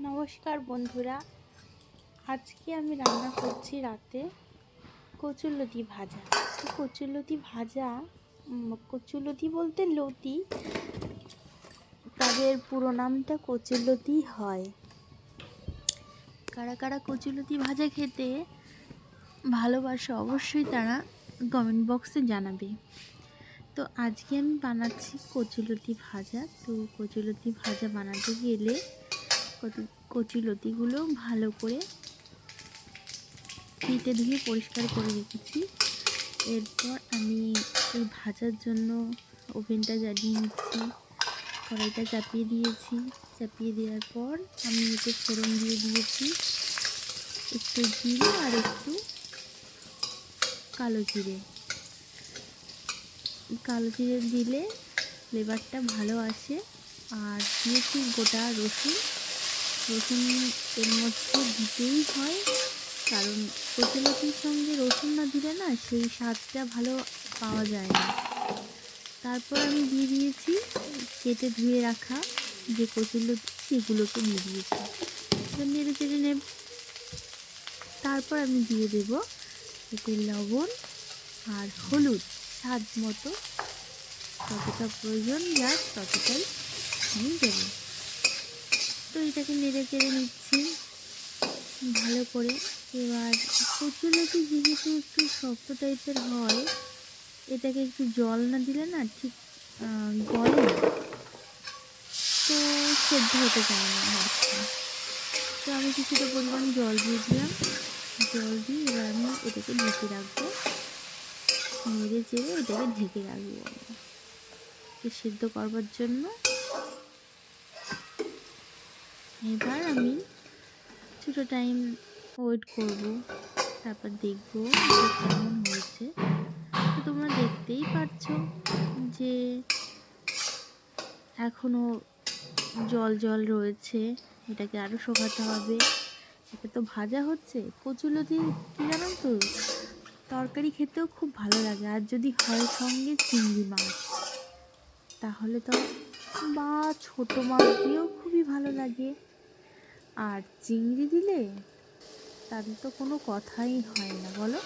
নমস্কার বন্ধুরা। আজকে আমি রান্না করছি রাতে কচুরলতি ভাজা। তো কচুরলতি ভাজা উম, কচুরলতি বলতে লতি তাদের পুরো নামটা কচুরলতি হয়। কারা কারা কচুরলতি ভাজা খেতে ভালোবাসে অবশ্যই তারা কমেন্ট বক্সে জানাবে। তো আজকে আমি বানাচ্ছি কচুলতি ভাজা। তো কচুলতি ভাজা বানাতে গেলে কচুলতিগুলো ভালো করে কেটে ধুয়ে পরিষ্কার করে রেখেছি। এরপর আমি এই ভাজার জন্য ওভেনটা জ্বালিয়ে নিচ্ছি। কড়াইটা চাপিয়ে দিয়েছি। চাপিয়ে দেওয়ার পর আমি এতে ফোড়ন দিয়ে দিয়েছি। একটু জিরে আর একটু কালো জিরে। কালো জিরে দিলে ফ্লেভারটা ভালো আসে। আর দিয়েছি গোটা রসুন। রসুন এর মধ্যে দিতেই হয়। কারণ কচুলতির সঙ্গে রসুন না দিলে না সেই স্বাদটা ভালো পাওয়া যায় না। তারপর আমি দিয়ে দিয়েছি কেটে ধুয়ে রাখা যে কচুলতি সেগুলোকে দিয়ে দিয়েছি। নেড়ে চেড়ে নেব। তারপর আমি দিয়ে দেব এতে লবণ আর হলুদ। স্বাদ মতো, যতটা প্রয়োজন যার ততটাই আমি দেব। তো এটাকে নেড়ে চেড়ে নিচ্ছি। ভালো করে। এবার কচুলতি যেহেতু একটু শক্ত টাইপের হয়, এটাকে একটু জল না দিলে না ঠিক গলে তো সেদ্ধ হতে চায় না তো আমি কিছুটা পরিমাণ জল দিয়ে দিলাম। জল দিয়ে এবার আমি এটাকে ঢেকে রাখব। নেড়ে চেড়ে এটাকে ঢেকে রাখব। সেদ্ধ করবার জন্য এবার আমি ছোটো টাইম ওয়েট করব, তারপর দেখব কেমন হয়েছে। তো তোমরা দেখতেই পারছ যে এখনও জল জল রয়েছে, এটাকে আরও শুকাতে হবে। এটা তো ভাজা হচ্ছে কচুলতি কী জানো তো? তরকারি খেতেও খুব ভালো লাগে। আর যদি হয় সঙ্গে চিংড়ি মাছ, তাহলে তো বা ছোট মাছ দিয়েও খুবই ভালো লাগে। আর চিংড়ি দিলে তাদের তো কোনো কথাই হয় না, বলো?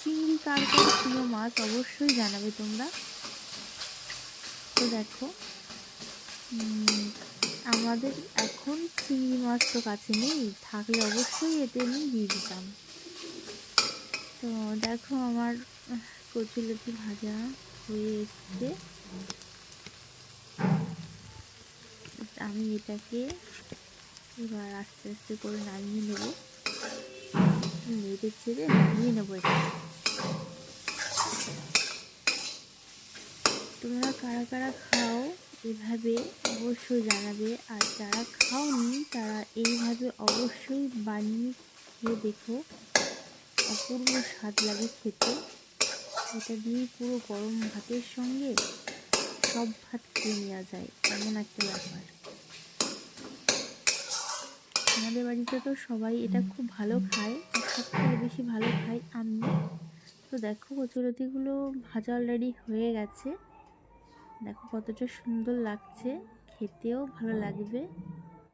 চিংড়ি কার কার প্রিয় মাছ অবশ্যই জানাবে তোমরা। তো দেখো আমাদের এখন চিংড়ি মাছ তো কাছে নেই, থাকলে অবশ্যই এতে আমি দিয়ে দিতাম। তো দেখো আমার কচুলতি ভাজা হয়ে এসছে। আমি এটাকে এবার আস্তে আস্তে করে নামিয়ে নেব। নেড়ে ছেড়ে নামিয়ে নেব এটা। তোমরা কারা কারা খাও এভাবে অবশ্যই জানাবে। আর যারা খাওনি তারা এইভাবে অবশ্যই বানিয়ে খেয়ে দেখো। অপূর্ব স্বাদ লাগে খেতে। এটা দিয়ে পুরো গরম ভাতের সঙ্গে সব ভাত খেয়ে নেওয়া যায়। এমন একটা ব্যাপার। আমাদের বাড়িতে তো সবাই এটা খুব ভালো খায় সবথেকে সব থেকে বেশি ভালো খাই আমি। তো দেখো কচুরতিগুলো ভাজা অলরেডি হয়ে গেছে। দেখো কতটা সুন্দর লাগছে, খেতেও ভালো লাগবে।